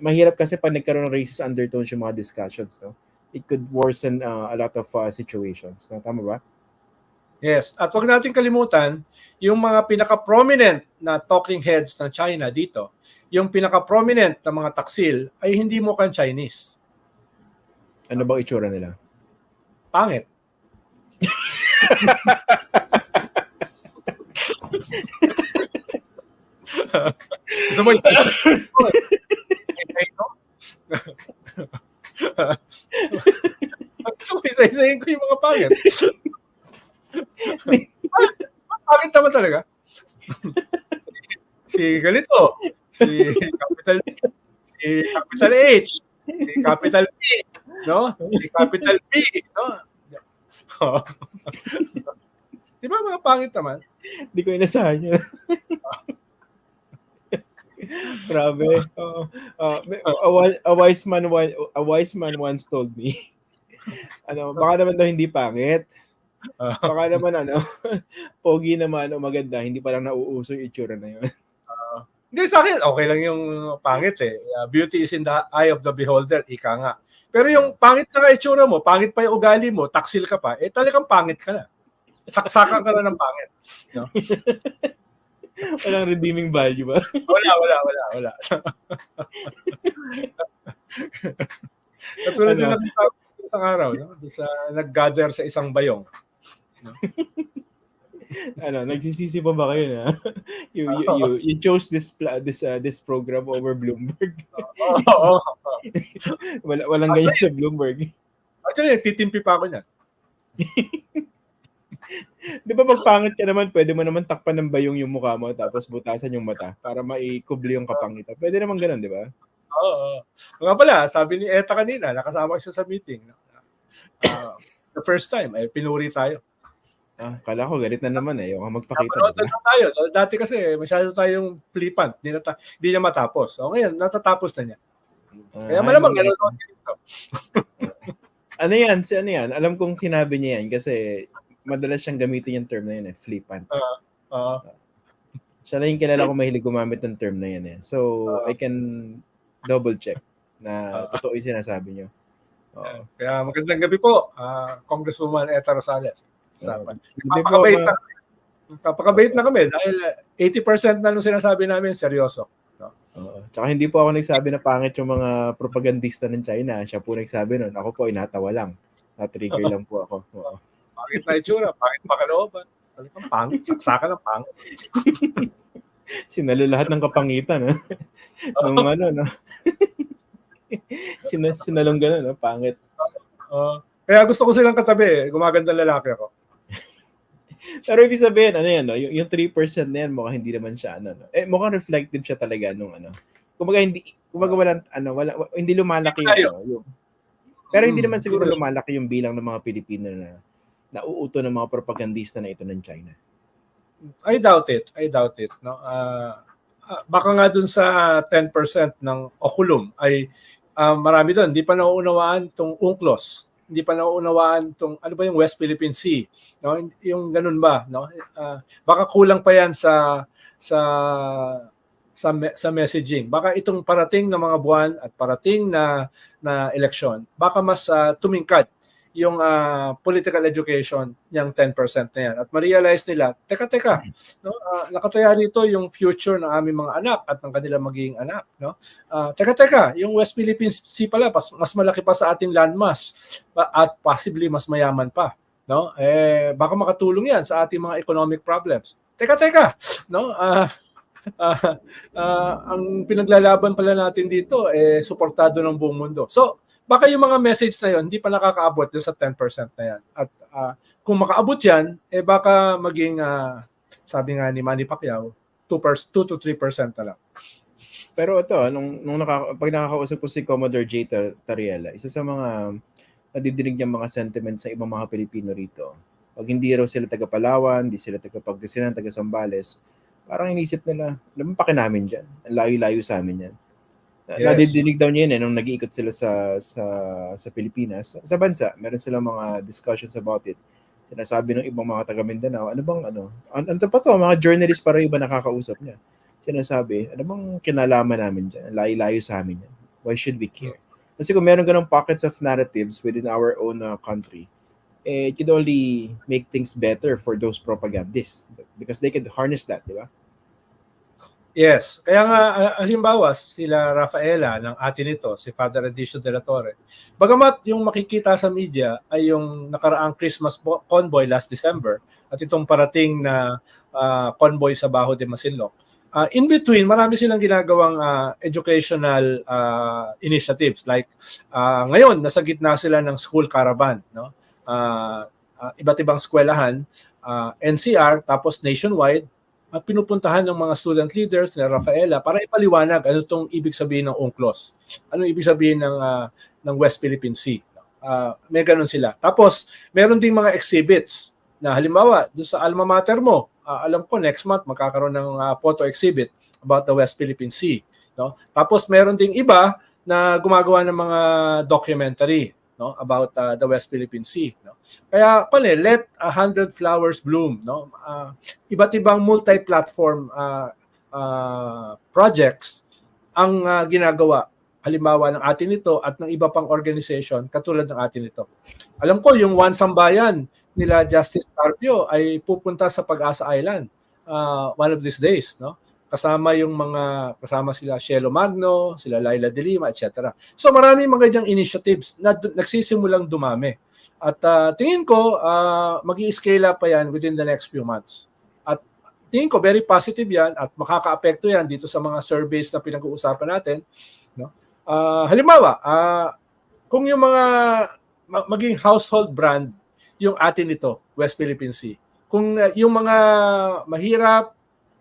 mahirap kasi pag nagkaroon ng racist undertones yung mga discussions, no? It could worsen uh, a lot of uh, situations. No? Tama ba? Yes. At wag natin kalimutan, yung mga pinaka-prominent na talking heads ng China dito, yung pinaka-prominent na mga taksil ay hindi mukhang Chinese. Ano bang itsura nila? Pangit. Gusto mo isa? Gusto mo isa-isahin ko yung mga pangit. pangit naman talaga. si ganito, si capital B, si capital H, si capital P, no? Si capital B, no? Di ba mga pangit naman? Hindi ko inasahan yun. Grabe. Uh, uh, a, a wise man one, a wise man once told me. ano, baka naman daw hindi pangit. Baka naman ano, pogi naman o maganda, hindi pa lang nauuso yung itsura na yun. Uh, hindi sa akin, okay lang yung pangit eh. Uh, beauty is in the eye of the beholder, ika nga. Pero yung pangit na itsura mo, pangit pa yung ugali mo, taksil ka pa, eh talagang pangit ka na. Saksakan ka na ng pangit. No? Walang redeeming value ba? wala, wala, wala, wala. Katulad ano? na isang araw, no? sa nag-gather sa isang bayong. No? ano, nagsisisi pa ba kayo na you, you, you, you chose this this uh, this program over Bloomberg? Oo. Wala, walang ganyan sa Bloomberg. Actually, titimpi pa ako niyan. Di ba magpangit ka naman, pwede mo naman takpan ng bayong yung mukha mo tapos butasan yung mata para maikubli yung kapangitan. Pwede naman ganun, di ba? Oo. Nga pala, sabi ni Eta kanina, nakasama siya sa meeting. Uh, the first time, eh, pinuri tayo. Ah, kala ko galit na naman eh. Yung magpakita. Napanood na tayo. Dati kasi masyado tayong flippant. Di, nata- di niya matapos. So ngayon, natatapos na niya. Ah, Kaya malamang ganun ako dito. ano yan? Si ano yan? Alam kong sinabi niya yan kasi madalas siyang gamitin yung term na yun eh, flippant. Uh, uh, Siya na yung kilala ko mahilig gumamit ng term na yan eh. So, uh, I can double check na uh, totoo yung sinasabi niyo. Uh, kaya magandang gabi po, uh, Congresswoman Eta Rosales. Uh, Kapakabait na, kapakabait na kami dahil 80% na nung sinasabi namin seryoso. Uh, tsaka hindi po ako nagsabi na pangit yung mga propagandista ng China. Siya po nagsabi nun. Ako po inatawa lang. Na-trigger lang po ako. Oo. Pangit na itsura, pangit pa kalooban. Talagang pangit, saksakan ng pangit. Sinalo lahat ng kapangitan. No? Nung ano, no? Sin sinalong gano'n, no? pangit. Uh, kaya gusto ko silang katabi, gumaganda lalaki ako. Pero ibig sabihin, ano yan, no? yung, yung 3% na yan, mukhang hindi naman siya, ano, no? eh, mukhang reflective siya talaga nung, ano, kumaga hindi, kumaga walang, ano, wala, hindi lumalaki yung, ano, yung, pero hindi naman siguro lumalaki yung bilang ng mga Pilipino na nauuto ng mga propagandista na ito ng China. I doubt it. I doubt it. No? Uh, baka nga dun sa 10% ng oculum ay uh, marami doon. Hindi pa nauunawaan itong UNCLOS. Hindi pa nauunawaan itong ano ba yung West Philippine Sea. No? Yung ganun ba? No? Uh, baka kulang pa yan sa sa sa, sa messaging. Baka itong parating na mga buwan at parating na na eleksyon, baka mas uh, tumingkad yung uh, political education niyang 10% na yan. At ma-realize nila, teka, teka, no? Uh, nakataya rito yung future ng aming mga anak at ng kanilang magiging anak. No? Uh, teka, teka, yung West Philippine Sea pala, mas, mas malaki pa sa ating landmass at possibly mas mayaman pa. No? Eh, baka makatulong yan sa ating mga economic problems. Teka, teka, no? Uh, uh, uh, ang pinaglalaban pala natin dito eh suportado ng buong mundo. So, baka yung mga message na yon hindi pa nakakaabot dun sa 10% na yan. At uh, kung makaabot yan, eh baka maging, uh, sabi nga ni Manny Pacquiao, 2, 2 to 3% na lang. Pero ito, nung, nung nakaka, pag nakakausap ko si Commodore J. Tariela, isa sa mga nadidinig niyang mga sentiments sa ibang mga Pilipino rito, pag hindi raw sila taga Palawan, hindi sila taga Pagdasinan, taga Sambales, parang inisip nila, alam mo pa namin dyan. Ang layo-layo sa amin yan. Yes. Nadidinig daw niya yun eh, nung nag-iikot sila sa, sa, sa Pilipinas. Sa, sa bansa, meron silang mga discussions about it. Sinasabi ng ibang mga taga Mindanao, ano bang ano? Ano, ano pa to? Mga journalist para iba nakakausap niya. Sinasabi, ano bang kinalaman namin dyan? Layo-layo sa amin yan. Why should we care? Kasi kung meron ganong pockets of narratives within our own uh, country, eh, it could only make things better for those propagandists because they could harness that, di ba? Yes. Kaya nga, ah, halimbawa, sila Rafaela ng atin ito, si Father Edicio de la Torre. Bagamat yung makikita sa media ay yung nakaraang Christmas convoy last December at itong parating na ah, convoy sa Baho de Masinloc. Ah, in between, marami silang ginagawang ah, educational ah, initiatives. Like, ah, ngayon, nasa gitna sila ng school caravan. No? Ah, ah, iba't ibang eskwelahan, ah, NCR, tapos nationwide, at pinupuntahan ng mga student leaders na Rafaela para ipaliwanag ano itong ibig sabihin ng UNCLOS. Ano ibig sabihin ng ah, ng West Philippine Sea. Ah, may ganun sila. Tapos meron ding mga exhibits na halimbawa doon sa alma mater mo, ah, alam ko next month magkakaroon ng ah, photo exhibit about the West Philippine Sea, no? Tapos meron ding iba na gumagawa ng mga documentary no about ah, the West Philippine Sea no kaya pala let a hundred flowers bloom no Ah, iba't ibang multi-platform ah, ah, projects ang ah, ginagawa halimbawa ng atin ito at ng iba pang organization katulad ng atin ito. Alam ko yung One Sambayan nila Justice Carpio ay pupunta sa Pag-asa Island ah, one of these days, no? Kasama yung mga kasama sila Shelo Magno, sila Laila De Lima, etc. So marami mga diyang initiatives na nagsisimulang dumami. At ah, tingin ko uh, magi-scale up pa yan within the next few months. At tingin ko very positive yan at makakaapekto yan dito sa mga surveys na pinag-uusapan natin. No? Ah, halimbawa, ah, kung yung mga ma- maging household brand yung atin ito, West Philippine Sea. Kung yung mga mahirap,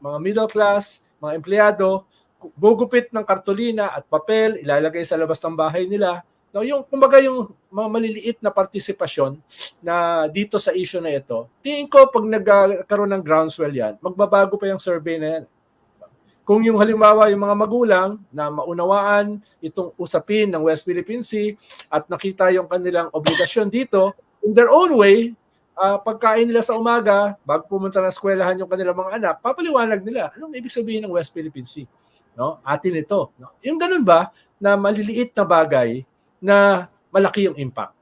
mga middle class, mga empleyado, gugupit ng kartolina at papel, ilalagay sa labas ng bahay nila, No, yung kumbaga yung mga maliliit na partisipasyon na dito sa issue na ito, tingin ko pag nagkaroon ng groundswell yan, magbabago pa yung survey na yan. Kung yung halimbawa yung mga magulang na maunawaan itong usapin ng West Philippine Sea at nakita yung kanilang obligasyon dito, in their own way, ah, pagkain nila sa umaga, bago pumunta ng eskwelahan yung kanilang mga anak, papaliwanag nila anong ibig sabihin ng West Philippine Sea. No? Atin ito. No? Yung ganun ba na maliliit na bagay na malaki yung impact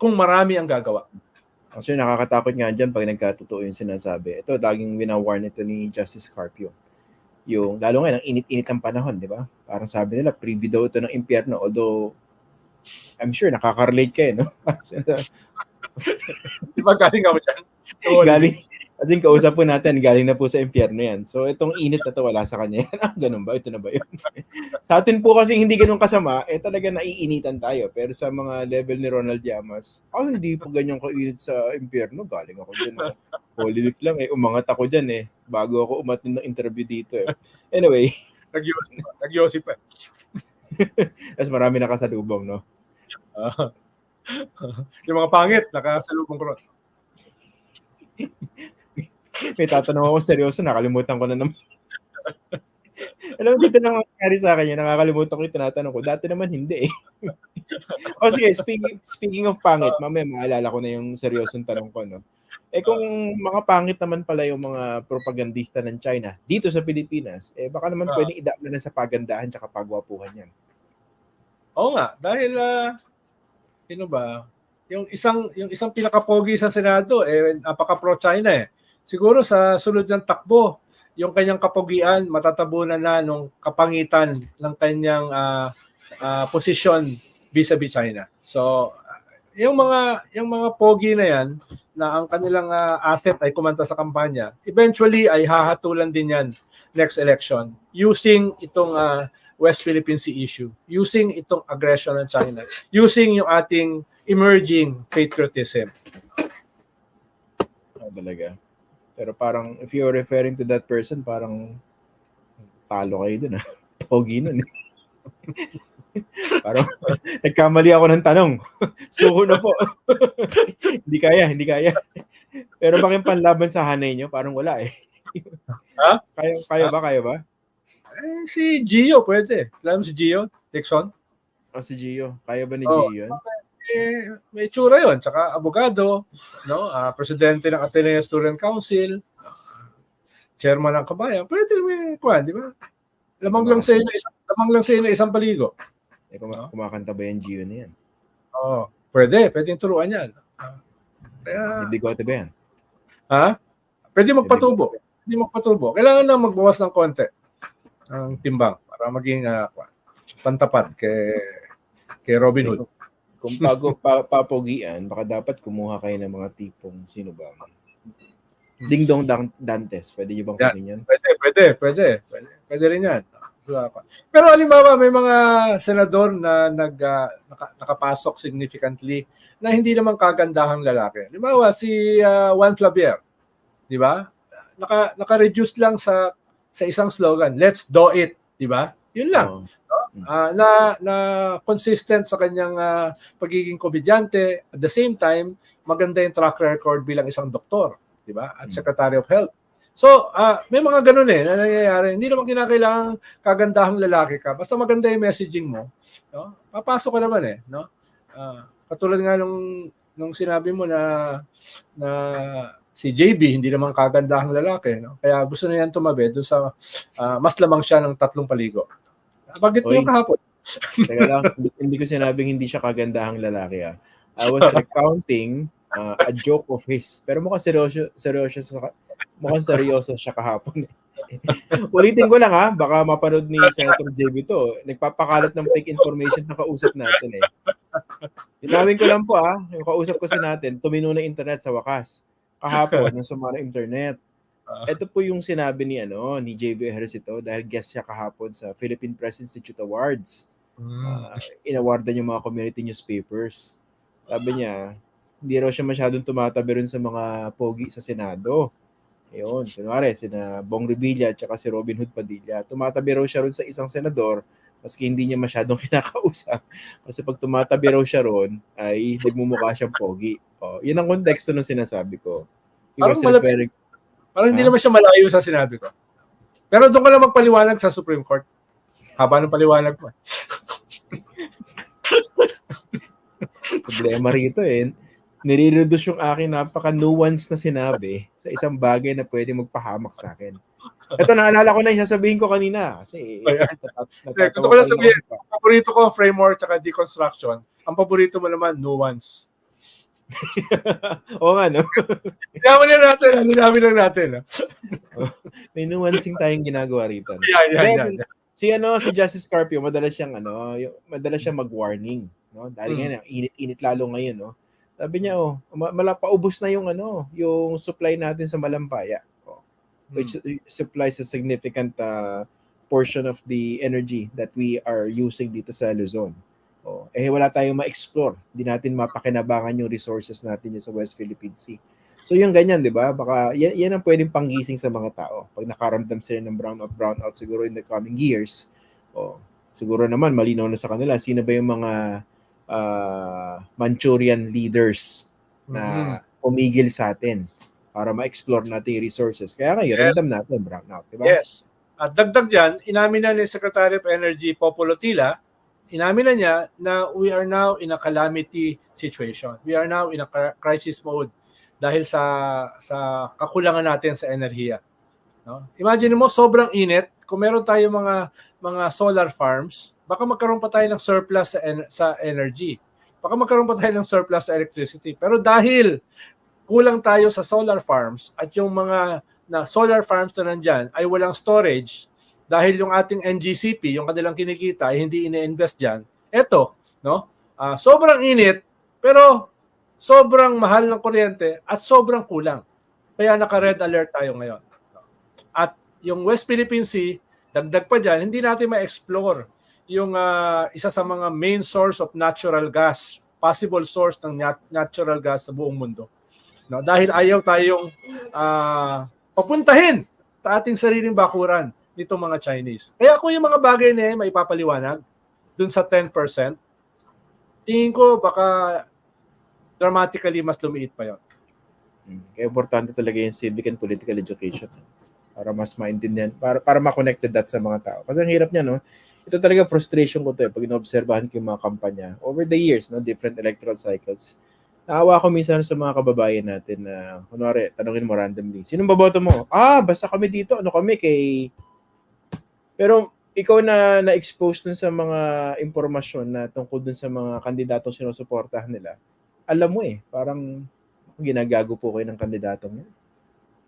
kung marami ang gagawa. Kasi nakakatakot nga dyan pag nagkatotoo yung sinasabi. Ito, laging winawarn ito ni Justice Carpio. Yung, lalo ngayon, ang init-init ng panahon, di ba? Parang sabi nila, preview daw ito ng impyerno. Although, I'm sure, nakaka-relate kayo, no? Di ba galing ako dyan? galing, as in, kausap po natin, galing na po sa impyerno yan. So, itong init na to, wala sa kanya yan. Ah, ganun ba? Ito na ba yun? sa atin po kasi hindi ganun kasama, eh talaga naiinitan tayo. Pero sa mga level ni Ronald Llamas, ah, hindi po ganyan kainit sa impyerno. Galing ako dyan. Oh. Holy week lang eh. Umangat ako dyan eh. Bago ako umatin ng interview dito eh. Anyway, Nagyosi pa. Nagyosi pa. mas marami nakasalubong, no? Ah. Yung mga pangit, nakasalubong ko. May tatanong ako seryoso, nakalimutan ko na naman. Alam mo, dito lang nangyari sa akin yun, nakakalimutan ko yung tinatanong ko. Dati naman hindi eh. o sige, speaking, speaking of pangit, mamaya maalala ko na yung seryosong tanong ko, no? Eh kung mga pangit naman pala yung mga propagandista ng China dito sa Pilipinas, eh baka naman Ah. pwedeng idap na sa pagandahan tsaka pagwapuhan yan. Oo nga, dahil ah, sino ba? Yung isang yung isang pinakapogi sa Senado eh napaka pro China eh. Siguro sa sunod ng takbo, yung kanyang kapogian matatabunan na nung kapangitan ng kanyang ah, ah, posisyon vis-a-vis China. So yung mga yung mga pogi na yan na ang kanilang ah, asset ay kumanta sa kampanya, eventually ay hahatulan din yan next election using itong ah, West Philippine Sea issue, using itong aggression ng China, using yung ating emerging patriotism. Oh, talaga. Pero parang, if you're referring to that person, parang talo kayo dun ah. Pogi nun eh. parang, nagkamali ako ng tanong. Suko na po. hindi kaya, hindi kaya. Pero bakit panlaban sa hanay nyo? Parang wala eh. Ha? Kaya, kaya ba? Kaya ba? Eh, si Gio pwede. Alam mo si Gio? Dixon? O si Gio. Kaya ba ni Oh. Gio yun? Eh, may tsura yon Tsaka abogado, no? Ah, presidente ng Ateneo Student Council, chairman ng kabayan. Pwede may kuhan, di ba? Lamang lang sa na isang, lamang lang sa na isang paligo. Eh, kuma- No? kumakanta ba yan, Gio na yan? Oo. Pwede, pwede yung turuan yan. Kaya, May bigote ba yan? ha? Pwede magpatubo. Pwede magpatubo. Kailangan lang magbawas ng konti ang timbang para maging ah, pantapat kay kay Robin Hood. Kung bago pa, papogian, baka dapat kumuha kayo ng mga tipong sino ba? Ding Dong Dan- Dantes. Pwede niyo bang kunin yan? Pwede, pwede, pwede. Pwede, pwede rin yan. Pero halimbawa, may mga senador na nag, ah, naka- nakapasok significantly na hindi naman kagandahang lalaki. Halimbawa, si ah, Juan Flavier, di ba? Naka, naka-reduce lang sa sa isang slogan, let's do it, di ba? Yun lang. Oo. Ah, na na consistent sa kanyang ah, pagiging komedyante at the same time maganda yung track record bilang isang doktor, di ba? At Mm. Secretary of Health. So, ah, may mga ganun eh na nangyayari. Hindi naman kinakailangan kagandahang lalaki ka. Basta maganda yung messaging mo, no? Papasok ka naman eh, no? Ah, katulad nga nung nung sinabi mo na na si JB hindi naman kagandahang lalaki, no? Kaya gusto na yan tumabi doon sa ah, mas lamang siya ng tatlong paligo. Oy. niyo kahapon. Teka lang, hindi, ko sinabing hindi siya kagandahang lalaki ah. I was recounting uh, a joke of his. Pero mukhang seryoso, seryoso, sa, mukhang seryoso siya kahapon. Ulitin ko lang ha, baka mapanood ni Senator JB to. Nagpapakalat ng fake information na kausap natin eh. Inawin ko lang po ah, yung kausap ko si natin, tumino na internet sa wakas. Kahapon, nung sumama na internet. Ito po yung sinabi ni ano ni JB Ejercito dahil guest siya kahapon sa Philippine Press Institute Awards. Uh, inawardan yung mga community newspapers. Sabi niya, hindi raw siya masyadong tumatabi rin sa mga pogi sa Senado. Ayun, kunwari, sina Bong Revilla at si Robin Hood Padilla. Tumatabi raw siya ron sa isang senador maski hindi niya masyadong kinakausap. Kasi pag tumatabi raw siya ron, ay nagmumukha siyang pogi. Oh, yun ang konteksto ng sinasabi ko. He Parang was referring, Parang hindi naman siya malayo sa sinabi ko. Pero doon ka lang magpaliwanag sa Supreme Court. Haba ng paliwanag mo. problema rito eh. Nire-reduce yung akin napaka-nuance na sinabi sa isang bagay na pwede magpahamak sa akin. Ito, naalala ko na yung sasabihin ko kanina. Kasi, Ayan. natat- Eh, gusto ko lang sabihin. Ang paborito ko, framework at deconstruction. Ang paborito mo naman, nuance. Oo nga, no? Nilaman lang natin. ah. Nilaman lang natin. ah. May nuancing tayong ginagawa rito. no? Yan, Then, yan. yan. Si ano, si Justice Carpio, madalas siyang ano, yung, madalas siyang mag-warning, no? Dahil Mm. ang init-init lalo ngayon, no? Sabi niya, oh, ma- mala paubos na yung ano, yung supply natin sa Malampaya. Oh. which supplies a significant uh, portion of the energy that we are using dito sa Luzon. Oh, eh wala tayong ma-explore. Hindi natin mapakinabangan yung resources natin sa West Philippine Sea. So yung ganyan, 'di ba? Baka yan, yan ang pwedeng panggising sa mga tao. Pag nakaramdam sila ng brownout brownout siguro in the coming years. Oh, siguro naman malinaw na sa kanila sino ba yung mga uh, Manchurian leaders na umigil sa atin para ma-explore natin yung resources. Kaya ngayon, Yes. ramdam natin brownout, di ba? Yes. At dagdag dyan, inamin na ni Secretary of Energy Popolo Tila, inamin na niya na we are now in a calamity situation. We are now in a cri- crisis mode dahil sa sa kakulangan natin sa enerhiya. No? Imagine mo sobrang init, kung meron tayo mga mga solar farms, baka magkaroon pa tayo ng surplus sa en- sa energy. Baka magkaroon pa tayo ng surplus sa electricity. Pero dahil kulang tayo sa solar farms at yung mga na solar farms na nandyan ay walang storage dahil yung ating NGCP, yung kanilang kinikita, ay hindi ine-invest dyan. Eto, no? Ah, sobrang init, pero sobrang mahal ng kuryente at sobrang kulang. Kaya naka-red alert tayo ngayon. At yung West Philippine Sea, dagdag pa dyan, hindi natin ma-explore yung ah, isa sa mga main source of natural gas, possible source ng nat- natural gas sa buong mundo. No, dahil ayaw tayong ah, papuntahin sa ating sariling bakuran nitong mga Chinese. Kaya kung yung mga bagay na yan, may ipapaliwanag dun sa 10%, tingin ko baka dramatically mas lumiit pa yon. Mm. Kaya importante talaga yung civic and political education para mas maintindihan, para, para ma-connected that sa mga tao. Kasi ang hirap niya, no? Ito talaga frustration ko to eh, pag inoobserbahan ko yung mga kampanya. Over the years, no, different electoral cycles, naawa ko minsan sa mga kababayan natin na, kunwari, tanongin mo randomly, sinong baboto mo? Ah, basta kami dito, ano kami kay... Pero ikaw na na-expose dun sa mga impormasyon na tungkol dun sa mga kandidatong sinusuportahan nila, alam mo eh, parang ginagago po kayo ng kandidatong yan.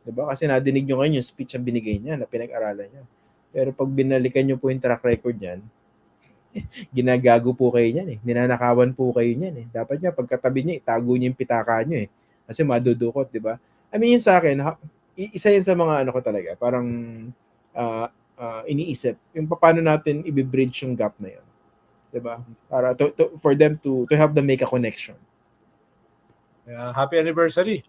Diba? Kasi nadinig nyo ngayon yung speech ang binigay niya na pinag-aralan niya. Pero pag binalikan nyo po yung track record niyan, ginagago po kayo niyan eh. Ninanakawan po kayo niyan eh. Dapat niya, pagkatabi niya, itago niya yung pitaka niyo eh. Kasi madudukot, di ba? I mean, yun sa akin, isa yun sa mga ano ko talaga, parang ah, ah, iniisip, yung paano natin i-bridge yung gap na yun. Di ba? Para to, to- for them to to help them make a connection. Kaya happy anniversary.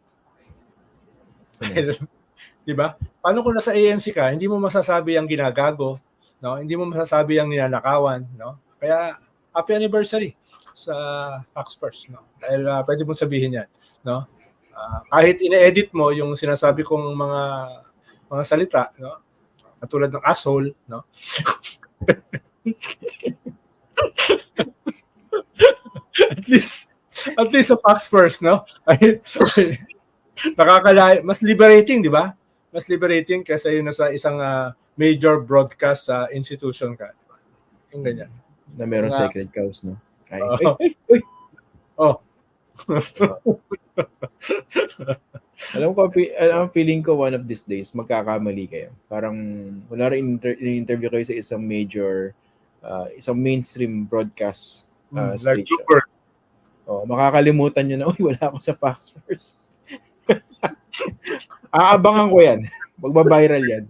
'Di ba? Paano kung nasa ANC ka, hindi mo masasabi ang ginagago, no? Hindi mo masasabi ang ninanakawan, no? Kaya happy anniversary sa Fox First, no? Dahil ah, pwede mong sabihin 'yan, no? Ah, kahit ine-edit mo yung sinasabi kong mga mga salita, no? Katulad ng asshole, no? at least at least sa Fox First, no? Ay, nakakala mas liberating, di ba? Mas liberating kaysa yun sa isang ah, major broadcast sa institution ka. di ba? Yung ganyan. Na merong Nga. sacred cows, no? Ay, Oo. ay, ay, ay. Oh. Alam ko, ang feeling ko one of these days, magkakamali kayo. Parang, wala rin inter- interview kayo sa isang major, uh, isang mainstream broadcast uh, Mm, like station. Bloomberg. Oh, makakalimutan nyo na, uy, wala ako sa Fox First. Aabangan ko yan. Magbabiral yan.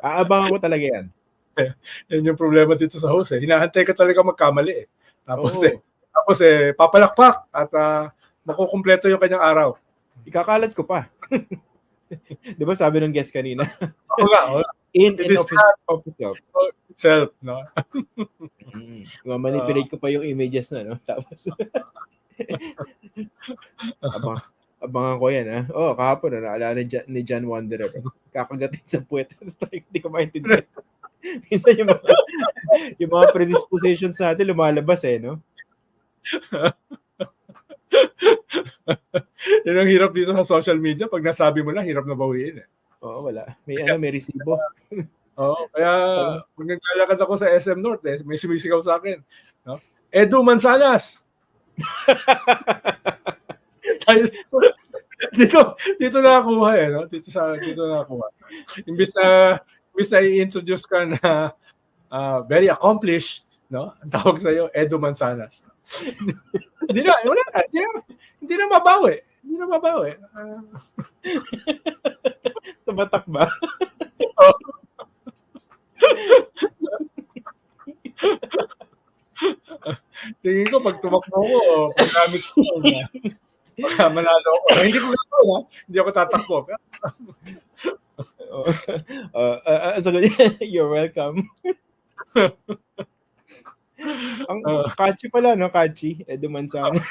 Aabangan ko talaga yan. Yan yung problema dito sa host eh. Hinahantay ka talaga magkamali eh. Tapos Oo. eh, tapos eh, papalakpak at uh, makukumpleto yung kanyang araw. Ikakalat ko pa. Di ba sabi ng guest kanina? Oo nga, oo. In It and of of itself. itself, no? Mm. manipulate ko pa yung images na, no? Tapos, abang, abangan ko yan, ha? Oh, kahapon, na naalala ni John, ni John Wanderer. Kakagatin sa puwet. Hindi ko maintindihan. Minsan yung mga, yung mga predispositions natin lumalabas, eh, no? Yan ang hirap dito sa social media. Pag nasabi mo na, hirap na bawiin eh. Oo, wala. May ano, may resibo. Oo, kaya pag naglalakad ako sa SM North, eh, may sumisigaw sa akin. No? Edu Mansanas! Dito, dito nakakuha eh, no? Dito sa dito nakakuha. Imbis na imbis na i-introduce ka na ah, very accomplished, no? Ang tawag sa iyo Edu Mansanas. hindi na, wala na, hindi na, hindi na mabawi. Hindi na mabawi. Ah, Tumatak ba? Tingin ko pag tumakbo ko, pag gamit ko, na, baka manalo ako. Hindi ko gagawin ha. Hindi ako tatakbo. Oo. Uh, uh, uh, sagot you're welcome. Ang Oo. catchy pala, no? Catchy. Edu Manzano.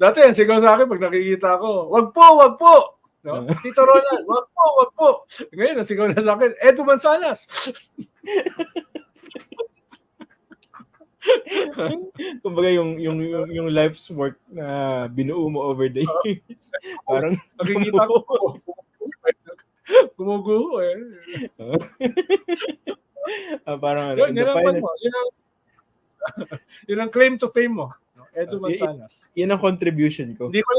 Dati yan, sigaw sa akin pag nakikita ko, wag po, wag po! No? Tito Ronald, wag po, wag po! Ngayon, ang sigaw na sa akin, Edu Mansanas! Kumbaga yung, yung, yung, yung life's work na binuo mo over the years. Parang, Nakikita ko, gumuguho eh. ah, parang ano, Yun, yun ang, final, ano, yun ang, yun ang claim to fame mo. No? Edu Ah, y- Mansanas. yun ang contribution ko. Hindi ko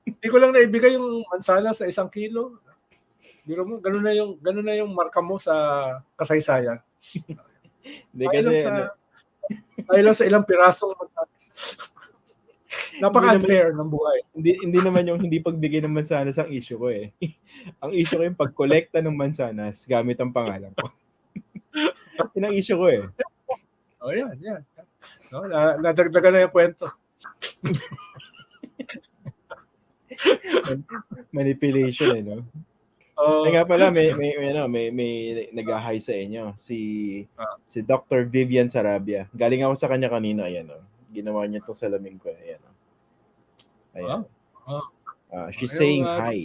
hindi ko lang naibigay yung mansanas sa isang kilo. Biro mo, ganun na yung ganun na yung marka mo sa kasaysayan. Hindi kasi, lang sa, ano, tayo lang sa ilang pirasong mansanas. Napaka-unfair ng buhay. hindi, hindi naman yung hindi pagbigay ng mansanas ang issue ko eh. ang issue ko yung pagkolekta ng mansanas gamit ang pangalan ko. Yun ang issue ko eh. Oh, yan, yan. No, na, nadagdagan na yung kwento. Manipulation eh, no? Oh, Ay nga pala, may, may, may, ano, may, may nag-hi sa inyo. Si, Ah. si Dr. Vivian Sarabia. Galing ako sa kanya kanina, ayan, oh. Ginawa niya itong salamin ko, ayan, oh. Ayan. Ah. Ah, she's ayun, saying ah, hi.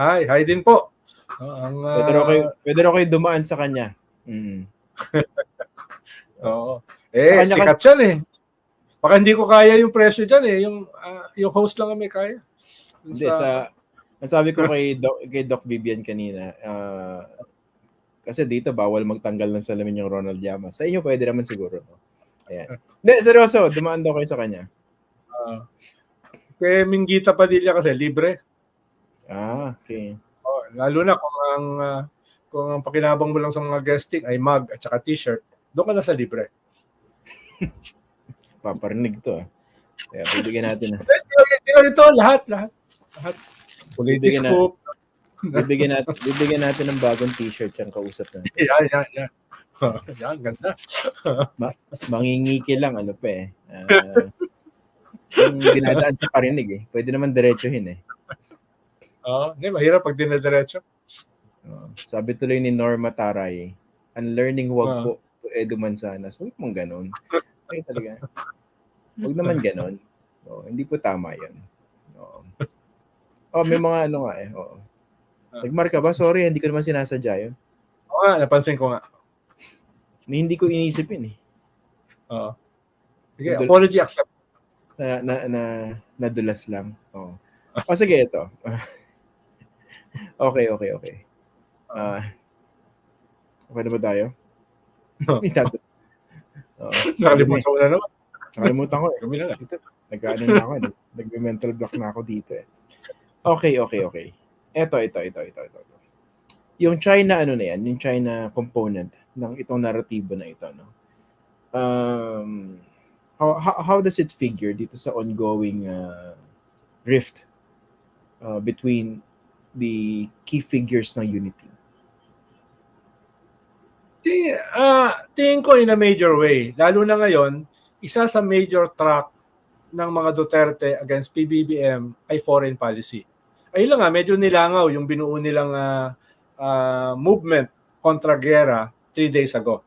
Hi, hi din po. No, ang, ah, Pwede raw kayo, pwede raw kayo dumaan sa kanya. Mm. Oo. Eh, kanya sikat yan eh. Baka hindi ko kaya yung presyo dyan eh. Yung, ah, yung host lang ang may kaya. Dun Hindi, sa, ang sabi ko kay Doc, kay Doc Vivian kanina, ah, Kasi dito, bawal magtanggal ng salamin yung Ronald Llamas. Sa inyo, pwede naman siguro. No? Ayan. Hindi, seryoso, dumaan daw kayo sa kanya. Ah, kay Minggita Padilla kasi libre. Ah, okay. Oh, lalo na kung ang ah, kung ang pakinabang mo lang sa mga guesting ay mug at saka t-shirt, doon ka na sa libre. Paparinig to. ah. Kaya bibigyan natin na. Tira ito, lahat, lahat. Lahat. Bibigyan na- Politiscope. Bibigyan natin, bibigyan natin ng bagong t-shirt yung kausap natin. Yan, yan, yan. yan, ganda. Mangingiki lang, ano pa eh. Ah, yung dinadaan sa parinig eh. Pwede naman diretsuhin eh. Oo, hindi, mahirap pag dinadiretso. Sabi tuloy ni Norma Taray, unlearning wag Ah. po to Edu Manzanas. Huwag mong ganun. Ay talaga. Huwag naman ganun. Oo, hindi po tama yan. Oo. Oh, may mga ano nga eh. Oo. Nagmarka ba? Sorry, hindi ko naman sinasadya yun. Oo nga, napansin ko nga. Ni- Hindi ko inisip yun eh. Oo. Sige, Dul- apology accept. Na, na, na, nadulas lang. Oo. O sige, ito. okay, okay, okay. Ah, okay na ba tayo? No. Oo. Nakalimutan ko na naman. Nakalimutan ko eh. Kami na lang. Nag-ano na ako, nag- nagme-mental block na ako dito eh. Okay, okay, okay. Ito, ito, ito, ito, ito. Yung China, ano na yan, yung China component ng itong narratibo na ito, no? Um, how, how, how does it figure dito sa ongoing uh, rift uh, between the key figures ng unity? Ting, ah, tingin ko in a major way. Lalo na ngayon, isa sa major track ng mga Duterte against PBBM ay foreign policy. Ayun lang nga, medyo nilangaw yung binuo nilang ah, ah, movement kontra gera three days ago.